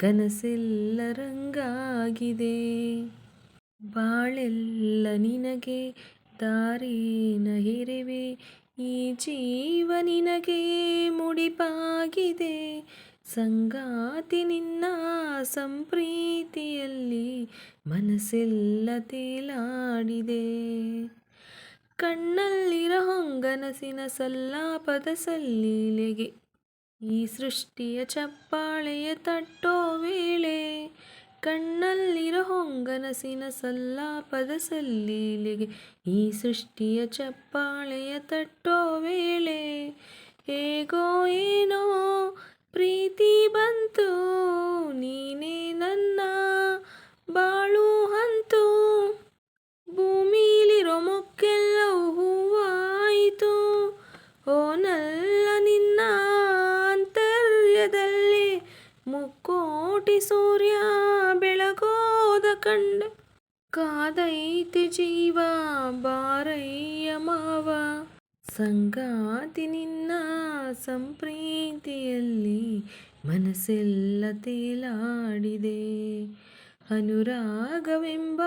ಕನಸೆಲ್ಲ ರಂಗಾಗಿದೆ ಬಾಳೆಲ್ಲ ನಿನಗೆ, ದಾರೇನ ಹೆರೆವೆ, ಈ ಜೀವ ನಿನಗೆ ಮುಡಿಪಾಗಿದೆ. ಸಂಗಾತಿ ನಿನ್ನ ಸಂಪ್ರೀತಿಯಲ್ಲಿ ಮನಸ್ಸೆಲ್ಲ ತೇಲಾಡಿದೆ. ಕಣ್ಣಲ್ಲಿರ ಹೊಂಗನಸಿನ ಸಲ್ಲಾಪದ ಸಲ್ಲೀಲೆಗೆ ಈ ಸೃಷ್ಟಿಯ ಚಪ್ಪಾಳೆಯ ತಟ್ಟೋ ವೇಳೆ ಕಣ್ಣಲ್ಲಿರೋ ಹೊಂಗನಸಿನ ಸಲ್ಲಾಪದ ಸಲ್ಲೀಲೆಗೆ ಈ ಸೃಷ್ಟಿಯ ಚಪ್ಪಾಳೆಯ ತಟ್ಟೋ ವೇಳೆ ಸೂರ್ಯ ಬೆಳಗೋದ ಕಂಡ. ಕಾದೈತಿ ಜೀವ ಬಾರಯ್ಯ ಮಾವ. ಸಂಗಾತಿ ನಿನ್ನ ಸಂಪ್ರೀತಿಯಲ್ಲಿ ಮನಸ್ಸೆಲ್ಲ ತೇಲಾಡಿದೆ. ಅನುರಾಗವೆಂಬ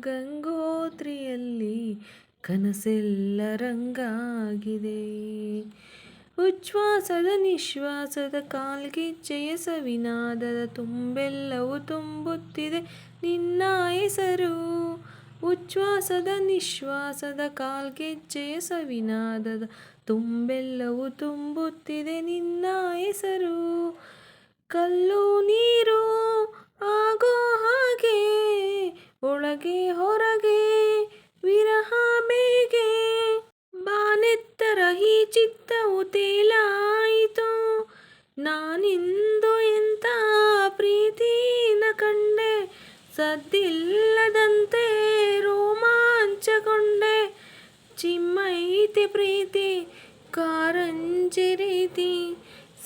ಗಂಗೋತ್ರಿಯಲ್ಲಿ ಕನಸೆಲ್ಲ ರಂಗಾಗಿದೆ. ಉಚ್ಛ್ವಾಸದ ನಿಶ್ವಾಸದ ಕಾಲ್ಗೆಜ್ಜೆಯ ಸವಿನಾದದ ತುಂಬೆಲ್ಲವೂ ತುಂಬುತ್ತಿದೆ ನಿನ್ನ ಹೆಸರು. ಉಚ್ಛ್ವಾಸದ ನಿಶ್ವಾಸದ ಕಾಲ್ಗೆಜ್ಜೆಯ ಸವಿನಾದದ ತುಂಬೆಲ್ಲವೂ ತುಂಬುತ್ತಿದೆ ನಿನ್ನ ಹೆಸರು. ಕಲ್ಲು ನೀರು ಆಗೋ ಹಾಗೆ, ಒಳಗೆ ಹೊರಗೆ, ವಿರಹ ಬೇಗೆ, ಬಾನೆತ್ತರ ಈ ಚಿತ್ತವು ತೇಲಾಯಿತು ನಾನಿಂದು ಎಂಥ ಪ್ರೀತಿನ ಕಂಡೆ, ಸದ್ದಿಲ್ಲದಂತೆ ರೋಮಾಂಚಗೊಂಡೆ. ಚಿಮ್ಮೈತಿ ಪ್ರೀತಿ, ಕಾರಂಜಿ ರೀತಿ,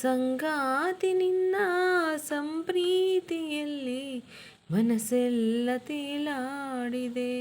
ಸಂಗಾತಿ ನಿನ್ನ ಸಂಪ್ರೀತಿಯಲ್ಲಿ ಮನಸ್ಸೆಲ್ಲ ತೇಲಾಡಿದೆ.